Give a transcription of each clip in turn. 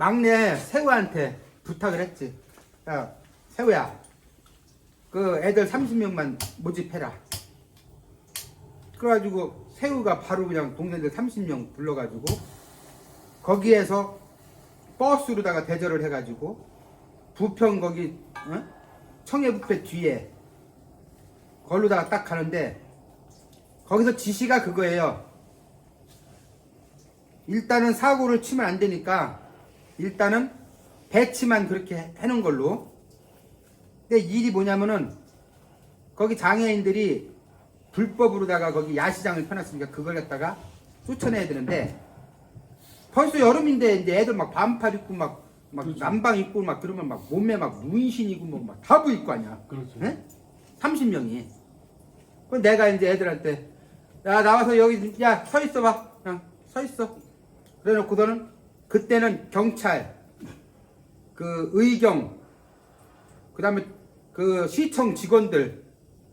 막내 세우한테 부탁을 했지. 야, 세우야. 그 애들 30명만 모집해라. 그래가지고 세우가 바로 그냥 동생들 30명 불러가지고 거기에서 버스로다가 대절을 해가지고 부평 거기 어? 청해부패 뒤에 걸로다가 딱 가는데 거기서 지시가 그거예요. 일단은 사고를 치면 안 되니까 일단은 배치만 그렇게 해놓은 걸로. 근데 일이 뭐냐면은 거기 장애인들이 불법으로다가 거기 야시장을 펴놨으니까 그걸 갖다가 쫓아내야 되는데 벌써 여름인데 이제 애들 막 반팔 입고 막, 막 그렇죠. 남방 입고 막 그러면 막 몸에 막 문신이고 뭐막다 보일 거 아니야. 그렇죠. 예? 30명이. 그 내가 이제 애들한테 야 나와서 여기 야 서 있어 봐. 그냥 서 있어. 그래 놓고서는 그때는 경찰 그 의경 그 다음에 그 시청 직원들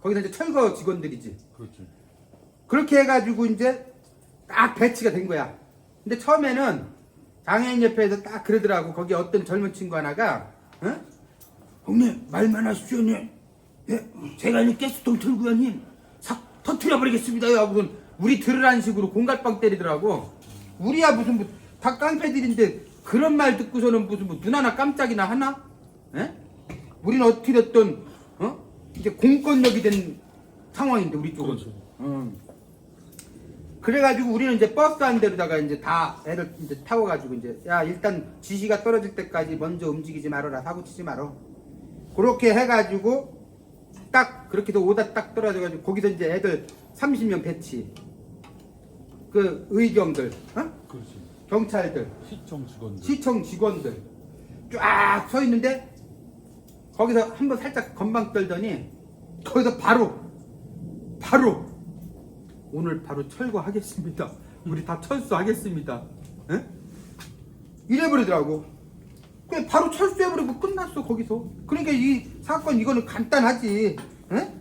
거기서 이제 철거 직원들이지. 그렇죠. 그렇게 해가지고 이제 딱 배치가 된 거야. 근데 처음에는 장애인 옆에서 딱 그러더라고. 거기 어떤 젊은 친구 하나가, 어? 형님, 말만 하십시오, 형님. 예, 제가 이 가스통 들고 형님, 싹 터트려버리겠습니다. 하고선 우리 들으라는 식으로 공갈빵 때리더라고. 우리야 무슨 뭐, 다 깡패들인데 그런 말 듣고서는 무슨 뭐 눈 하나 깜짝이나 하나? 예? 우리는 어떻게 됐든, 어? 이제 공권력이 된 상황인데, 우리 쪽은. 그렇죠. 음. 그래가지고 우리는 이제 버스 한 대로다가 이제 다 애들 이제 타고가지고 이제 야 일단 지시가 떨어질 때까지 먼저 움직이지 말아라 사고 치지 말어 그렇게 해가지고 딱 그렇게 해서 오다 딱 떨어져가지고 거기서 이제 애들 30명 배치 그 의경들 어? 그렇죠. 경찰들 시청 직원들. 시청 직원들 쫙 서 있는데 거기서 한번 살짝 건방 떨더니 거기서 바로 바로 오늘 바로 철거하겠습니다. 우리 다 철수하겠습니다. 에? 이래버리더라고. 그냥 바로 철수해버리고 끝났어 거기서. 그러니까 이 사건 이거는 간단하지. 에?